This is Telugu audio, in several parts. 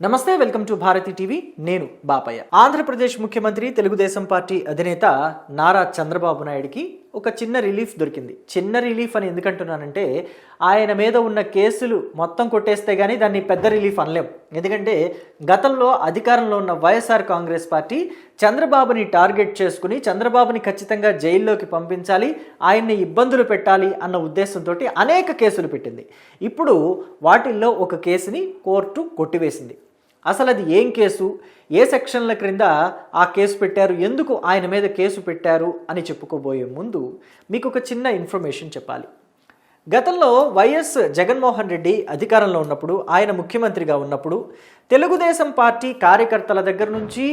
నమస్తే వెల్కమ్ టు భారతి టీవీ. నేను బాపయ్య. ఆంధ్రప్రదేశ్ ముఖ్యమంత్రి తెలుగుదేశం పార్టీ అధినేత నారా చంద్రబాబు నాయుడికి ఒక చిన్న రిలీఫ్ దొరికింది. చిన్న రిలీఫ్ అని ఎందుకంటున్నానంటే ఆయన మీద ఉన్న కేసులు మొత్తం కొట్టేస్తే కానీ దాన్ని పెద్ద రిలీఫ్ అనలేం. ఎందుకంటే గతంలో అధికారంలో ఉన్న వైఎస్ఆర్ కాంగ్రెస్ పార్టీ చంద్రబాబుని టార్గెట్ చేసుకుని చంద్రబాబుని ఖచ్చితంగా జైల్లోకి పంపించాలి ఆయన్ని ఇబ్బందులు పెట్టాలి అన్న ఉద్దేశంతో అనేక కేసులు పెట్టింది. ఇప్పుడు వాటిల్లో ఒక కేసుని కోర్టు కొట్టివేసింది. అసలు అది ఏం కేసు? ఏ సెక్షన్ల క్రింద ఆ కేసు పెట్టారు? ఎందుకు ఆయన మీద కేసు పెట్టారు? అని చెప్పుకోబోయే ముందు మీకు ఒక చిన్న ఇన్ఫర్మేషన్ చెప్పాలి. గతంలో వైఎస్ జగన్మోహన్ రెడ్డి అధికారంలో ఉన్నప్పుడు ఆయన ముఖ్యమంత్రిగా ఉన్నప్పుడు తెలుగుదేశం పార్టీ కార్యకర్తల దగ్గర నుంచి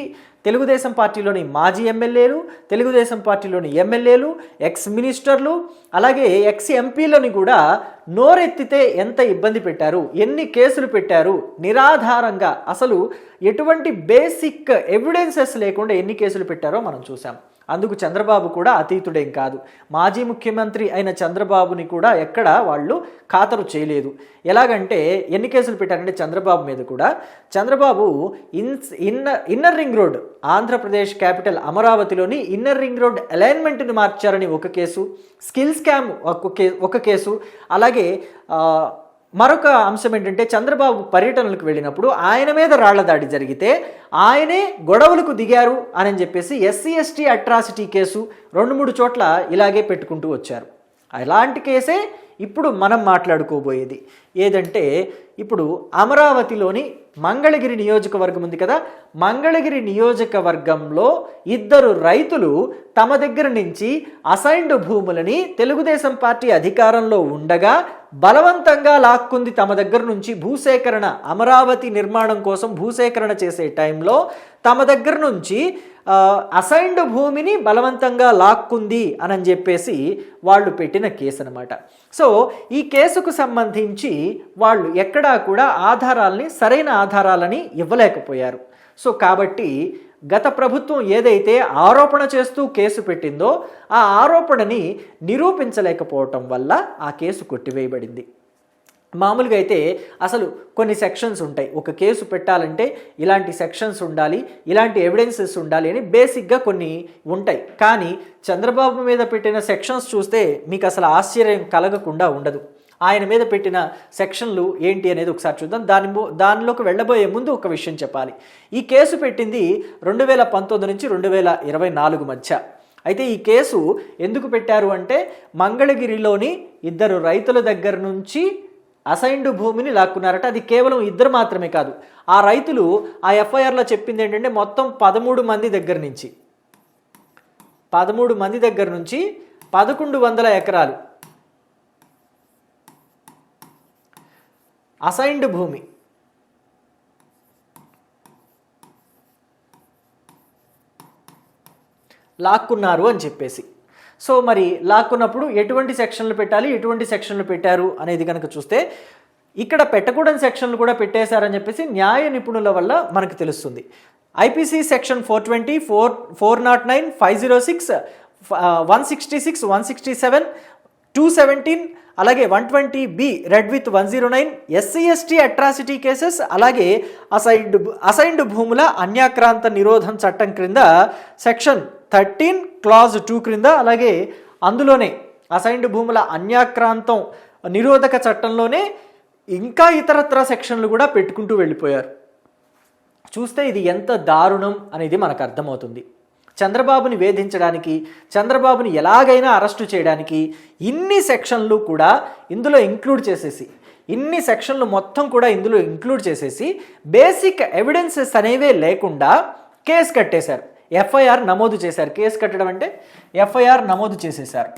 తెలుగుదేశం పార్టీలోని మాజీ ఎమ్మెల్యేలు తెలుగుదేశం పార్టీలోని ఎమ్మెల్యేలు ఎక్స్ మినిస్టర్లు అలాగే ఎక్స్ ఎంపీలని కూడా నోరెత్తితే ఎంత ఇబ్బంది పెట్టారు ఎన్ని కేసులు పెట్టారు నిరాధారంగా అసలు ఎటువంటి బేసిక్ ఎవిడెన్సెస్ లేకుండా ఎన్ని కేసులు పెట్టారో మనం చూసాం అందుకు చంద్రబాబు కూడా అతీతుడేం కాదు. మాజీ ముఖ్యమంత్రి అయిన చంద్రబాబుని కూడా ఎక్కడ వాళ్ళు ఖాతరు చేయలేదు. ఎలాగంటే ఎన్ని కేసులు పెట్టారంటే చంద్రబాబు మీద కూడా. Chandrababu in inner inner ring road Andhra Pradesh capital అమరావతిలోని ఇన్నర్ రింగ్ రోడ్ అలైన్మెంట్ని మార్చారని ఒక కేసు స్కిల్ స్కామ్ ఒక కే ఒక కేసు అలాగే మరొక అంశం ఏంటంటే చంద్రబాబు పర్యటనలకు వెళ్ళినప్పుడు ఆయన మీద రాళ్ళ దాడి జరిగితే ఆయనే గొడవలకు దిగారు అని చెప్పేసి ఎస్సీ ఎస్టీ అట్రాసిటీ కేసు రెండు మూడు చోట్ల ఇలాగే పెట్టుకుంటూ వచ్చారు. అలాంటి కేసే ఇప్పుడు మనం మాట్లాడుకోబోయేది. ఏదంటే ఇప్పుడు అమరావతిలోని మంగళగిరి నియోజకవర్గం ఉంది కదా. మంగళగిరి నియోజకవర్గంలో ఇద్దరు రైతులు తమ దగ్గర నుంచి అసైన్డ్ భూములని తెలుగుదేశం పార్టీ అధికారంలో ఉండగా బలవంతంగా లాక్కుంది తమ దగ్గర నుంచి భూసేకరణ అమరావతి నిర్మాణం కోసం భూసేకరణ చేసే టైంలో తమ దగ్గర నుంచి అసైన్డ్ భూమిని బలవంతంగా లాక్కుంది అని చెప్పేసి వాళ్ళు పెట్టిన కేసు అనమాట సో ఈ కేసుకు సంబంధించి వాళ్ళు ఎక్కడా కూడా ఆధారాలని సరైన ఆధారాలని ఇవ్వలేకపోయారు. సో కాబట్టి గత ప్రభుత్వం ఏదైతే ఆరోపణ చేస్తూ కేసు పెట్టిందో ఆ ఆరోపణని నిరూపించలేకపోవటం వల్ల ఆ కేసు కొట్టివేయబడింది. మామూలుగా అయితే అసలు కొన్ని సెక్షన్స్ ఉంటాయి. ఒక కేసు పెట్టాలంటే ఇలాంటి సెక్షన్స్ ఉండాలి ఇలాంటి ఎవిడెన్సెస్ ఉండాలి అని బేసిక్గా కొన్ని ఉంటాయి. కానీ చంద్రబాబు మీద పెట్టిన సెక్షన్స్ చూస్తే మీకు అసలు ఆశ్చర్యం కలగకుండా ఉండదు. ఆయన మీద పెట్టిన సెక్షన్లు ఏంటి అనేది ఒకసారి చూద్దాం. దాని ము- దానిలోకి వెళ్ళబోయే ముందు ఒక విషయం చెప్పాలి. ఈ కేసు పెట్టింది రెండు వేల పంతొమ్మిది నుంచి రెండు వేల ఇరవై నాలుగు మధ్య. అయితే ఈ కేసు ఎందుకు పెట్టారు అంటే మంగళగిరిలోని ఇద్దరు రైతుల దగ్గర నుంచి అసైన్డ్ భూమిని లాక్కున్నారట. అది కేవలం ఇద్దరు మాత్రమే కాదు. ఆ రైతులు ఆ ఎఫ్ఐఆర్లో చెప్పింది ఏంటంటే మొత్తం పదమూడు మంది దగ్గర నుంచి. పదమూడు మంది దగ్గర నుంచి పదకొండు వందల ఎకరాలు అసైన్డ్ భూమి. లాక్కున్నారు అని చెప్పేసి. సో మరి లాక్కున్నప్పుడు ఎటువంటి సెక్షన్లు పెట్టాలి ఎటువంటి సెక్షన్లు పెట్టారు అనేది కనుక చూస్తే ఇక్కడ పెట్టకూడని సెక్షన్లు కూడా పెట్టేశారని చెప్పేసి న్యాయ నిపుణుల వల్ల మనకు తెలుస్తుంది. IPC section four twenty four four nought nine five zero six one sixty six one sixty seven two seventeen అలాగే one twenty B read with one zero nine SC ST atrocity cases అలాగే అసైన్డ్ అసైన్డ్ భూముల అన్యాక్రాంత నిరోధం చట్టం క్రింద సెక్షన్ థర్టీన్ క్లాజ్ టూ క్రింద అలాగే అందులోనే అసైన్డ్ భూముల అన్యాక్రాంతం నిరోధక చట్టంలోనే ఇంకా ఇతరత్ర సెక్షన్లు కూడా పెట్టుకుంటూ వెళ్ళిపోయారు. చూస్తే ఇది ఎంత దారుణం అనేది మనకు అర్థమవుతుంది. చంద్రబాబుని వేధించడానికి చంద్రబాబుని ఎలాగైనా అరెస్టు చేయడానికి ఇన్ని సెక్షన్లు కూడా ఇందులో ఇంక్లూడ్ చేసేసి ఇన్ని సెక్షన్లు మొత్తం కూడా ఇందులో ఇంక్లూడ్ చేసేసి బేసిక్ ఎవిడెన్సెస్ అనేవే లేకుండా కేసు కట్టేశారు. ఎఫ్ఐఆర్ నమోదు చేశారు. కేసు కట్టడం అంటే ఎఫ్ఐఆర్ నమోదు చేసేశారు.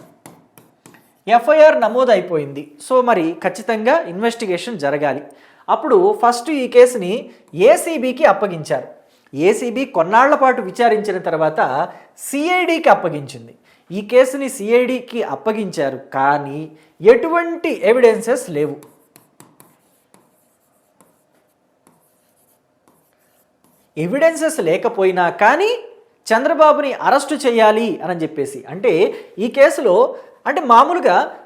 ఎఫ్ఐఆర్ నమోదు అయిపోయింది. సో మరి ఖచ్చితంగా ఇన్వెస్టిగేషన్ జరగాలి. అప్పుడు ఫస్ట్ ఈ కేసుని ఏసీబీకి అప్పగించారు. ఏసీబీ కొన్నాళ్ళ పాటు విచారించిన తర్వాత సిఐడికి అప్పగించింది. ఈ కేసుని సిఐడికి అప్పగించారు కానీ ఎటువంటి ఎవిడెన్సెస్ లేవు. ఎవిడెన్సెస్ లేకపోయినా కానీ చంద్రబాబుని అరెస్టు చేయాలి అని చెప్పేసి. అంటే ఈ కేసులో అంటే మామూలుగా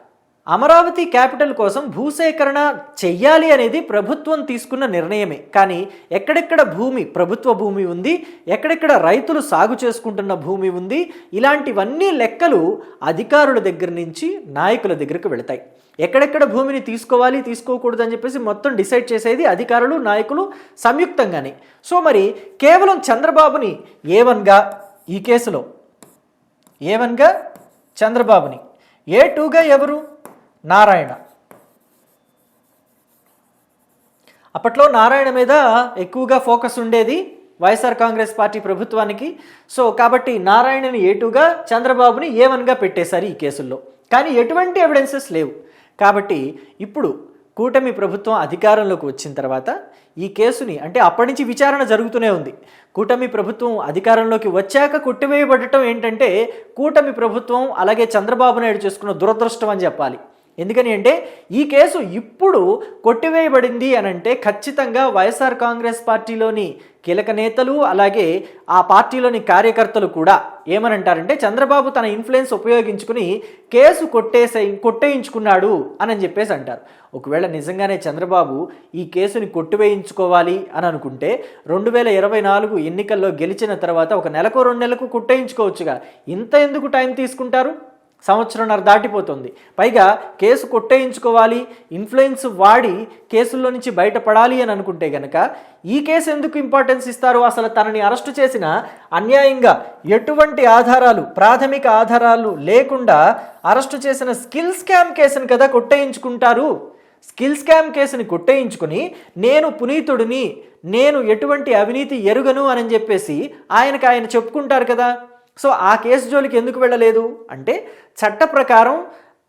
అమరావతి క్యాపిటల్ కోసం భూసేకరణ చెయ్యాలి అనేది ప్రభుత్వం తీసుకున్న నిర్ణయమే. కానీ ఎక్కడెక్కడ భూమి ప్రభుత్వ భూమి ఉంది ఎక్కడెక్కడ రైతులు సాగు చేసుకుంటున్న భూమి ఉంది ఇలాంటివన్నీ లెక్కలు అధికారుల దగ్గర నుంచి నాయకుల దగ్గరకు వెళతాయి. ఎక్కడెక్కడ భూమిని తీసుకోవాలి తీసుకోకూడదు అని చెప్పేసి మొత్తం డిసైడ్ చేసేది అధికారులు నాయకులు సంయుక్తంగానే. సో మరి కేవలం చంద్రబాబుని ఏ వన్గా ఈ కేసులో ఏ వన్గా చంద్రబాబుని ఏ టూగా ఎవరు? నారాయణ. అప్పట్లో నారాయణ మీద ఎక్కువగా ఫోకస్ ఉండేది వైఎస్ఆర్ కాంగ్రెస్ పార్టీ ప్రభుత్వానికి. సో కాబట్టి నారాయణని ఏటుగా చంద్రబాబుని ఏ వన్గా పెట్టేశారు ఈ కేసుల్లో. కానీ ఎటువంటి ఎవిడెన్సెస్ లేవు. కాబట్టి ఇప్పుడు కూటమి ప్రభుత్వం అధికారంలోకి వచ్చిన తర్వాత ఈ కేసుని అంటే అప్పటి నుంచి విచారణ జరుగుతూనే ఉంది. కూటమి ప్రభుత్వం అధికారంలోకి వచ్చాక కొట్టివేయబడటం ఏంటంటే కూటమి ప్రభుత్వం అలాగే చంద్రబాబు నాయుడు చేసుకున్న దురదృష్టం అని చెప్పాలి. ఎందుకని అంటే ఈ కేసు ఇప్పుడు కొట్టివేయబడింది అని అంటే ఖచ్చితంగా వైఎస్ఆర్ కాంగ్రెస్ పార్టీలోని కీలక నేతలు అలాగే ఆ పార్టీలోని కార్యకర్తలు కూడా ఏమనంటారంటే చంద్రబాబు తన ఇన్ఫ్లుయెన్స్ ఉపయోగించుకుని కేసు కొట్టేసే కొట్టేయించుకున్నాడు అని చెప్పేసి అంటారు. ఒకవేళ నిజంగానే చంద్రబాబు ఈ కేసుని కొట్టివేయించుకోవాలి అని అనుకుంటే రెండు వేల ఇరవై నాలుగు ఎన్నికల్లో గెలిచిన తర్వాత ఒక నెలకు రెండు నెలలకు కొట్టేయించుకోవచ్చుగా. ఇంత ఎందుకు టైం తీసుకుంటారు? సంవత్సరంన్నర దాటిపోతుంది. పైగా కేసు కొట్టేయించుకోవాలి ఇన్ఫ్లుయెన్స్ వాడి కేసుల్లో నుంచి బయటపడాలి అని అనుకుంటే గనక ఈ కేసు ఎందుకు ఇంపార్టెన్స్ ఇస్తారు? అసలు తనని అరెస్టు చేసిన అన్యాయంగా ఎటువంటి ఆధారాలు ప్రాథమిక ఆధారాలు లేకుండా అరెస్టు చేసిన స్కిల్ స్కామ్ కేసును కదా కొట్టేయించుకుంటారు? స్కిల్ స్కామ్ కేసుని కొట్టేయించుకుని నేను పునీతుడిని నేను ఎటువంటి అవినీతి ఎరుగను అని చెప్పేసి ఆయనకు ఆయన చెప్పుకుంటారు కదా. సో ఆ కేసు జోలికి ఎందుకు వెళ్ళలేదు? అంటే చట్ట ప్రకారం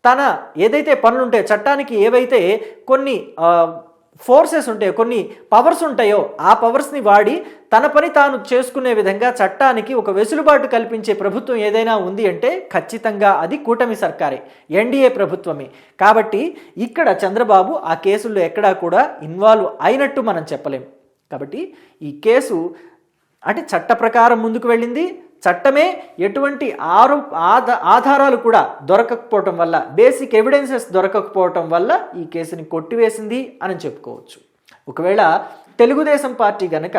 తన ఏదైతే పనులుంటాయో చట్టానికి ఏవైతే కొన్ని ఫోర్సెస్ ఉంటాయో కొన్ని పవర్స్ ఉంటాయో ఆ పవర్స్ని వాడి తన పని తాను చేసుకునే విధంగా చట్టానికి ఒక వెసులుబాటు కల్పించే ప్రభుత్వం ఏదైనా ఉంది అంటే ఖచ్చితంగా అది కూటమి సర్కారే ఎన్డీఏ ప్రభుత్వమే. కాబట్టి ఇక్కడ చంద్రబాబు ఆ కేసుల్లో ఎక్కడా కూడా ఇన్వాల్వ్ అయినట్టు మనం చెప్పలేం. కాబట్టి ఈ కేసు అంటే చట్ట ప్రకారం ముందుకు వెళ్ళింది చట్టమే ఎటువంటి ఆరో ఆధారాలు కూడా దొరకకపోవటం వల్ల బేసిక్ ఎవిడెన్సెస్ దొరకకపోవటం వల్ల ఈ కేసుని కొట్టివేసింది అని చెప్పుకోవచ్చు. ఒకవేళ తెలుగుదేశం పార్టీ గనక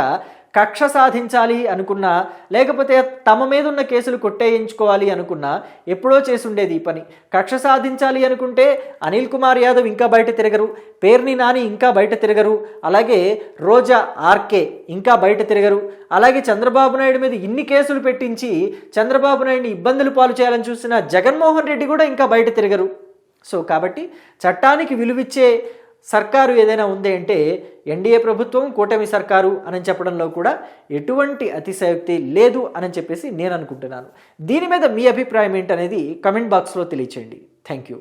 కక్ష సాధించాలి అనుకున్నా లేకపోతే తమ మీద ఉన్న కేసులు కొట్టేయించుకోవాలి అనుకున్నా ఎప్పుడో చేసుండేది ఈ పని. కక్ష సాధించాలి అనుకుంటే అనిల్ కుమార్ యాదవ్ ఇంకా బయట తిరగరు పేర్ని నాని ఇంకా బయట తిరగరు అలాగే రోజా ఆర్కే ఇంకా బయట తిరగరు. అలాగే చంద్రబాబు నాయుడు మీద ఇన్ని కేసులు పెట్టించి చంద్రబాబు నాయుడిని ఇబ్బందులు పాలు చేయాలని చూసిన జగన్మోహన్ రెడ్డి కూడా ఇంకా బయట తిరగరు. సో కాబట్టి చట్టానికి విలువిచ్చే సర్కారు ఏదైనా ఉంది అంటే ఎన్డీఏ ప్రభుత్వం కూటమి సర్కారు అని చెప్పడంలో కూడా ఎటువంటి అతిశయోక్తి లేదు అని చెప్పేసి నేను అనుకుంటున్నాను. దీని మీద మీ అభిప్రాయం ఏంటనేది కమెంట్ బాక్స్లో తెలియచేయండి. Thank you.